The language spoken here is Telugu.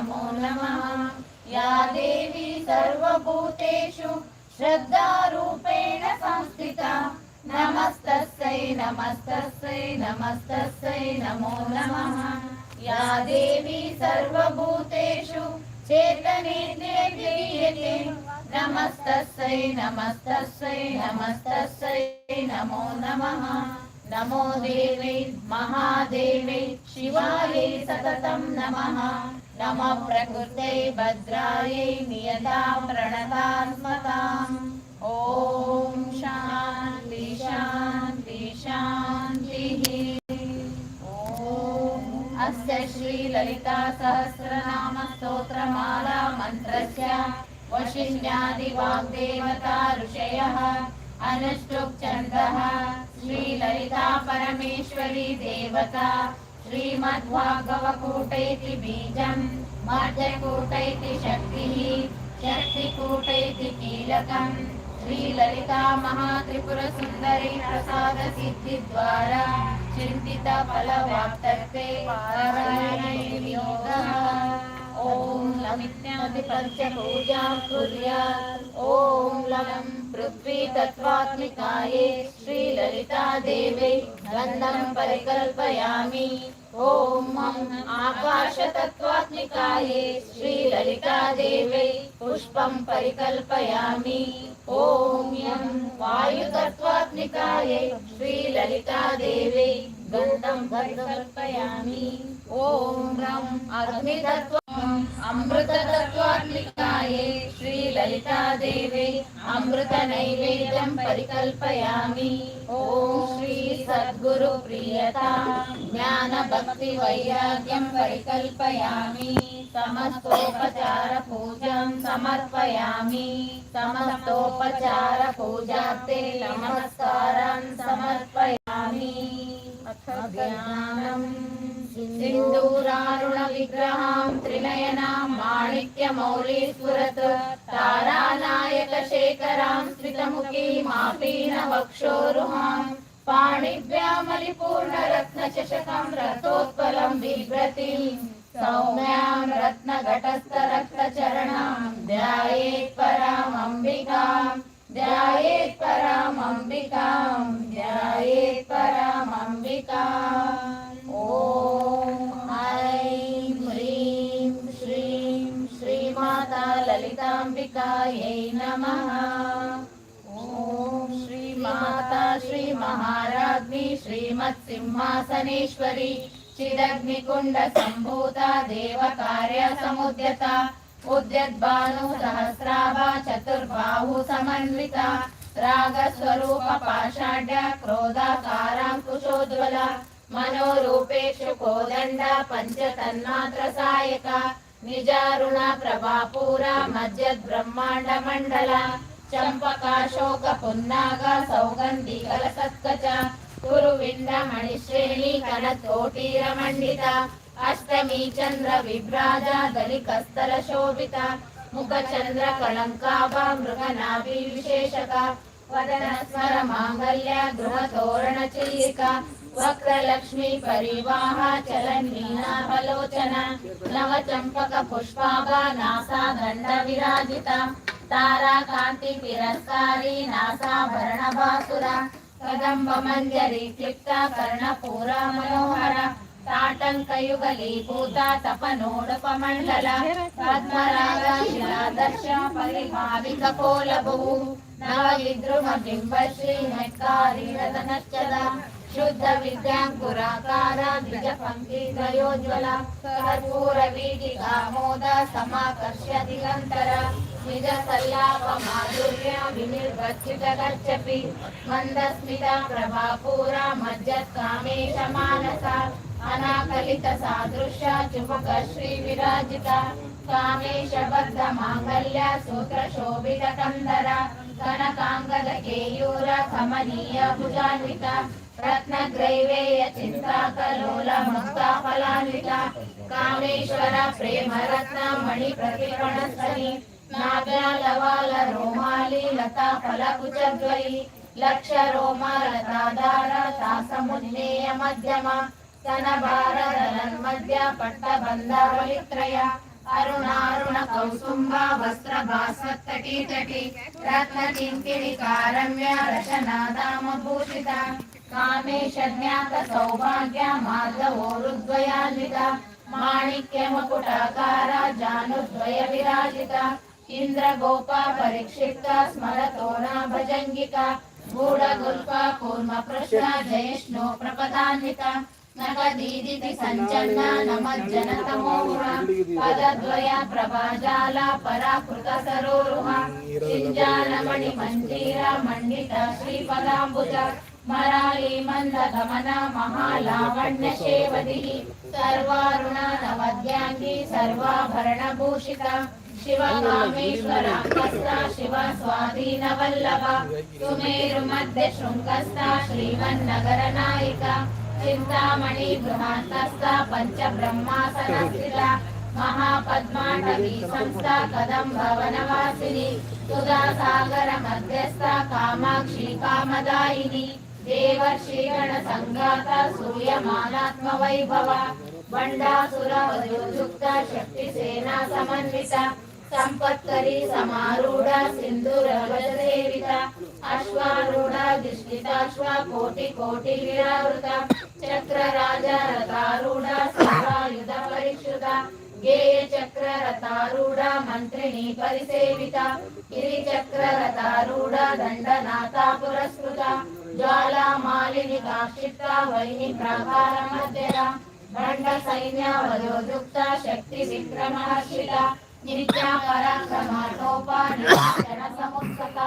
नमो नमः या देवी सर्वभूतेषु श्रद्धारूपेण संस्थिता नमस्तस्यै नमस्तस्यै नमस्तस्यै नमो नमः या देवी सर्वभूतेषु चेतनेन्द्रियते नमस्तस्यै नमस्तस्यै नमस्तस्यै नमो नमः नमो देवै महादेवै शिवायै सततं नमः नमः प्रकृत्यै भद्रायै नियतां प्रणतात्मताम् ॐ शान्ति शान्ति शान्तिः ॐ अस्य श्रीललिता सहस्रनाम स्तोत्रमाला मन्त्रस्य वशिन्यादिवाग्देवता ऋषयः अनुष्टुप् छन्दः श्रीललिता परमेश्वरी देवता श्रीमद्भागवकूट इति बीजम् मध्यकूट इति शक्तिः शक्तिकूट इति कीलकम् श्रीललिता महात्रिपुरसुन्दरी प्रसादसिद्धिद्वारा चिन्तितफलवाप्तर्थे पारायणयोगः ॐ लमित्यादिपञ्चपूजां कुर्यात् ॐ लं पृथ्वी तत्त्वात्मिकायै श्रीललिता देवै गन्धं परिकल्पयामि। मम् आकाशतत्त्वात्मिकायै श्रीललिता देवै पुष्पं परिकल्पयामि। ॐ यं वायुतत्त्वात्मिकायै श्रीललिता देवै गन्धं परिकल्पयामि। ॐ रम् अग्नितत्त्व అమృతతత్వాత్మికాయే శ్రీ లలితాదేవి అమృత నైవేద్యం పరికల్పయామి. ఓం శ్రీ సద్గురు ప్రియత జ్ఞాన భక్తి వైరాగ్యం పరికల్పయామి. సమస్తోపచార పూజాం సమర్పయామి. సమస్తోపచార పూజాతే నమస్కారాన్ సమర్పయామి. జ్ఞానం सिन्दूरारुणविग्रहाम् त्रिनयनाम् माणिक्यमौलीस्फुरत् तारानायकशेखराम् स्मितमुखीमापीन वक्षोरुहाम् पाणिभ्यामलिपूर्णरत्नचषकम् रथोत्पलम् बिभ्रतीम् सौम्याम् रत्नघटस्थरक्तचर ललिताम्बिकायै नमः ॐ श्रीमाता श्रीमहाराज्ञी श्रीमत्सिंहासनेश्वरी चिदग्निकुण्डसम्भूता देवकार्यसमुद्यता उद्यद्भानु सहस्राभा चतुर्बाहु समन्विता रागस्वरूप पाषाढ्य क्रोधाकाराङ्कुशोज्ज्वला मनोरूपेषु कोदण्ड నిజారుణ ప్రభాపూర మధ్యద్బ్రహ్మాండ మండల చంపకాశోక పున్నాగ సౌగంధి కలసత్కచ కురువిండ మణిశ్రేణి కనతోటీర మండిత అష్టమి చంద్ర విభ్రాజ దళికస్తర శోభిత ముఖ చంద్ర కళంకాభ మృగనాభి విశేషక వదన స్మర మాంగల్య గృహ తోరణ చిల్లిక వక్రలక్ష్మి పరివాహాచలనీనాభలోచన నవచంపక పుష్పాభా నాసా దండ విరాజిత తారాకాంతి తిరస్కారి నాసాభరణ భాసుర కదంబ మంజరి క్లిప్త కర్ణపూర మనోహర తాటంకయుగలీభూత తపనోడపమండల పద్మరాగాశిలాదర్శ పరిమావిక కోలభూ నవ విద్రుమ బింబశ్రీ నెక్కారీరతనశ్చద శుద్ధ విద్యాంకురాకార ద్విజ పంక్తి ద్వయోజ్వల కర్పూర వీటికా మోద సమాకర్ష్య దిగంతర నిజ సల్లాప మాధుర్య వినిర్వర్చిత గచ్చపి మందస్మిత ప్రభాపూర మజ్జత్కామేశ మానస అనాకలిత సాదృశ్య చుపక శ్రీ విరాజిత కామేశ బద్ధ మాంగల్య సూత్ర శోభిత కందర కనకాంగద కేయూర కమనీయ భుజాన్విత రత్నగ్రైవేయ చింతాకలోల ముక్తాఫలాన్విత కామేశ్వర ప్రేమ రత్న మణి ప్రతిపణస్థని నాభ్యాలవాల రోమాలి లతా ఫలకుచద్వయి లక్ష రోమాలతాధార తాసమున్నేయ మధ్యమ తన భారదలన్ మధ్య పట్టబంధావలిత్రయ అరుణారుణ కౌసుంబ వస్త్ర భాసత్తటి తటి రత్న కింకిణి కారమ్య రసనాదామభూషిత कामेशज्ञातसौभाग्या माधवोरुद्वयान्विता माणिक्यमकुटाकारा जानुद्वयविराजिता इन्द्रगोपा परिक्षिप्ता स्मरतोना भजङ्गिका गूढगुल्पा कूर्मप्रश्ना जयिष्णो प्रपदान्विता नखदीदिति सञ्चन्ना नमज्जनतमोरुहा पदद्वया प्रभाजाला पराकृतसरोरुहा सिञ्जानमणिमञ्जीरा मण्डिता श्रीपदाम्बुजा మరాళి మంద గమన మహాలావణ్య శేవది సర్వారుణ నవద్యాంగి సర్వాభరణ భూషిత శివ కామేశ్వర శివ స్వాధీన వల్లభ సుమేరు మధ్య శృంగస్థ శ్రీమన్నగర నాయిక చింతామణి బృహాంతస్థ పంచ బ్రహ్మాసన స్థిత మహాపద్మాటవీ సంస్థ కదంబ వనవాసిని సుధా మధ్యస్థ కామాక్షి కామదాయిని ದೇವಶ್ರೀಗಣ ಸಂಘಾತ ಸೂರ್ಯ ಮಾನಾತ್ಮ ವೈಭವ ಬಂಡಾಸುರ ವಧುಯುಕ್ತ ಶಕ್ತಿ ಸೇನಾ ಸಮನ್ವಿತ. ಸಂಪತ್ಕರಿ ಸಮಾರೂಢ ಸಿಂಧೂರ ಸೇವಿತ ಅಶ್ವಾರೂಢ ದಿಷ್ಟಿತಾಶ್ವ ಕೋಟಿ ಕೋಟಿ ವಿರಾವೃತ. ಚಕ್ರ ರಾಜ ರಥಾರೂಢ ಸಹಾಯುಧ ಪರಿಶ್ರುತ. ಗೇಯ ಚಕ್ರ ರಥಾರೂಢ ಮಂತ್ರಿಣಿ ಪರಿಸೇವಿತ. ಗಿರಿಚಕ್ರ ರಥಾರೂಢ ದಂಡನಾಥ ಪುರಸ್ಕೃತ. दैविका क्षिप्ता वैः प्राकारमध्यरा शक्तिविक्रमहर्षिता। गिरिजा पराक्रमाटोपा जनसमुत्सता